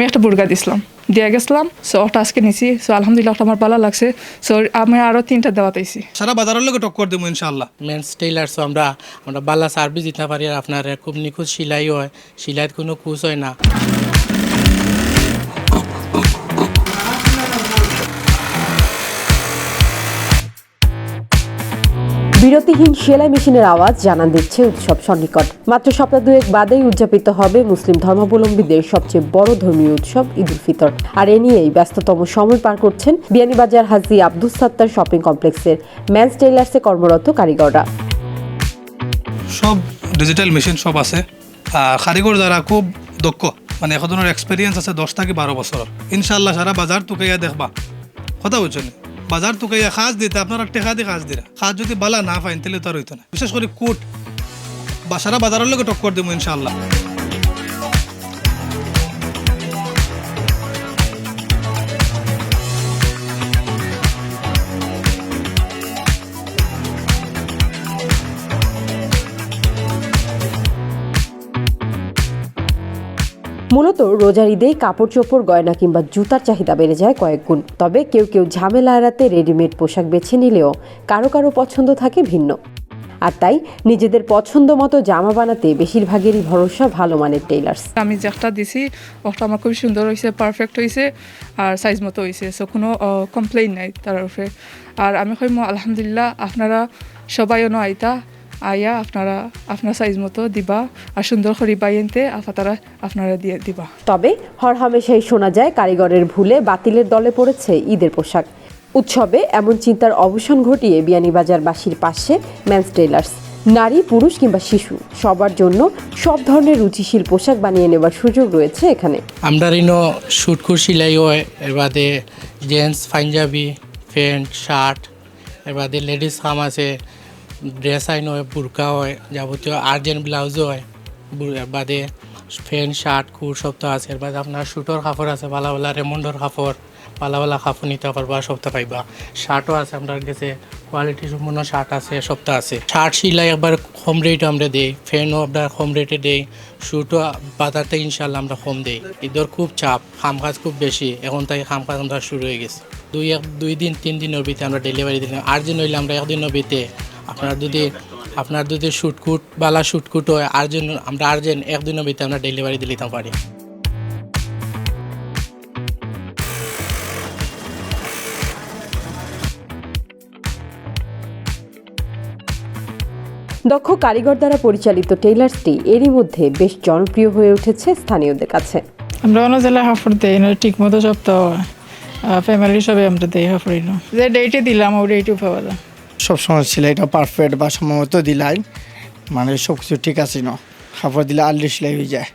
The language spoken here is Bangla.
আমি একটা বুর্গা দিছিলাম। দিয়ে গেছিলাম সো ওটা আজকে নিছি সো আলহামদুলিল্লাহ ওটা আমার ভালো লাগছে সো আমি আরও তিনটা দেওয়া তাইছি সারা বাজারের লোকে টক্কর দেবো ইনশাল্লাহ মেন্স সো আমরা আমরা বালা সার্ভিস দিতে পারি আর আপনার খুব নিখুঁত সিলাই হয় সিলাইয়ের কোনো কুচ হয় না। বিরতিহীন সেলাই মেশিনের আওয়াজ জানান দিচ্ছে উৎসব সন্নিকট। মাত্র সপ্তাহ দুয়েক বাদেই উদযাপিত হবে মুসলিম ধর্মাবলম্বীদের সবচেয়ে বড় ধর্মীয় উৎসব ঈদ উল ফিতর। আর এ নিয়েই ব্যস্ততম সময় পার করছেন বিয়ানীবাজার হাজি আব্দুস সাত্তার শপিং কমপ্লেক্সের ম্যান্স টেইলার্সে কর্মরত কারিগররা। সব ডিজিটাল মেশিন সব আছে। কারিগর যারা খুব দক্ষ মানে এখনের এক্সপিরিয়েন্স আছে দশ থেকে বারো বছর ইনশাল্লাহ সারা বাজার তুকাইয়া দেখবা। কথা বুঝছেন? বাজার তো তুকাইয়া খাজ দিতে, আপনারা একটা দিয়ে খাজ দিরা। খাজ যদি বালা না পাইন, তাহলে তো আর হইতো না। বিশেষ করে কোট। বা সারা বাজারের লোক টক্কর দেবো ইনশাল্লাহ মূলত রোজার ঈদে কাপড় চোপড় গয়না কিংবা জুতার চাহিদা বেড়ে যায় কয়েক গুণ। তবে কেউ কেউ ঝামেলা এড়াতে রেডিমেড পোশাক বেছে নিলেও কারও কারও পছন্দ থাকে ভিন্ন। আর তাই নিজেদের পছন্দ মতো জামা বানাতে বেশিরভাগেরই ভরসা ভালো মানের টেইলার্স আমি যেটা দিছি, ওটা আমার খুব সুন্দর হয়েছে পারফেক্ট হয়েছে আর সাইজ মতো হয়েছে সো কোনো কমপ্লেইন নাই তার উপরে। আর আমি কইম, আলহামদুলিল্লাহ, আপনারা সবাই অন আইতা আইয়া আপনারা আপনার সাইজ মতো দিবা আর সুন্দর করে বাইনতে তারা আপনারা দিয়ে দিবা। তবে হরহামেশাই শোনা যায় কারিগরের ভুলে বাতিলের দলে পড়েছে ঈদের পোশাক। উৎসবে এমন চিন্তার অবসান ঘটিয়ে বিয়ানীবাজারবাসীর পাশে ম্যান্স টেইলার্স নারী পুরুষ কিংবা শিশু। সবার জন্য সব ধরনের রুচিশীল পোশাক বানিয়ে নেবার সুযোগ রয়েছে এখানে। আমরা রিনো শুটকুর সেলাই হয় এর বাদে জেন্টস পাঞ্জাবি প্যান্ট শার্ট এর বাদে লেডিস খাম আছে ড্রেস আইন হয় বুরকা হয়, যাবতীয় আর্জেন্ট ব্লাউজও হয় বাদে প্যান্ট শার্ট কুর সব তো আছে। বাদে আপনার শুটর কাপড় আছে ভালো ভালো রেমন্ডর কাপড় ভালো ভালো কাপড় নিতে পারবা সপ্তাহ পাইবা। শার্টও আছে আপনার কাছে কোয়ালিটি সম্পূর্ণ শার্ট আছে সপ্তাহ আছে। শার্ট সিলাই একবার কম রেট আমরা দেই ফ্যানও আপনার কম রেটে দেই শুটও বাজার থেকে ইনশাল্লাহ আমরা কম দেই। ঈদের খুব চাপ খাম কাজ খুব বেশি এখন তাই খাম কাজ আমরা শুরু হয়ে গেছে। দুই এক দুই দিন, তিন দিনের ভিতরে আমরা ডেলিভারি দিলাম আর্জেন্ট হইলে আমরা একদিনের ভিতরে আপনার যদি আপনার যদি শুটকুট বালা শুটকুট হয় আর্জেন্ট আমরা আর্জেন্ট একদিনের ভিতরে আমরা ডেলিভারি দিতে পারি। দক্ষ কারিগর দ্বারা পরিচালিত টেইলার্সটি এরই মধ্যে বেশ জনপ্রিয় হয়ে উঠেছে স্থানীয়দের কাছে। আমরা অন্য জেলায় হাফড় দেই না ঠিক মতো সপ্তাহ ফ্যামিলির সবাই আমরা দেই হাফড়ি যে ডেটে দিলাম ও ডেটও পাওয়া যায়। সবসময় সেলাইটা পারফেক্ট বা সময় দিলাই। মানে সব কিছু ঠিক আছে না। কাপড় দিলে আললি সেলাই হয়ে যায়।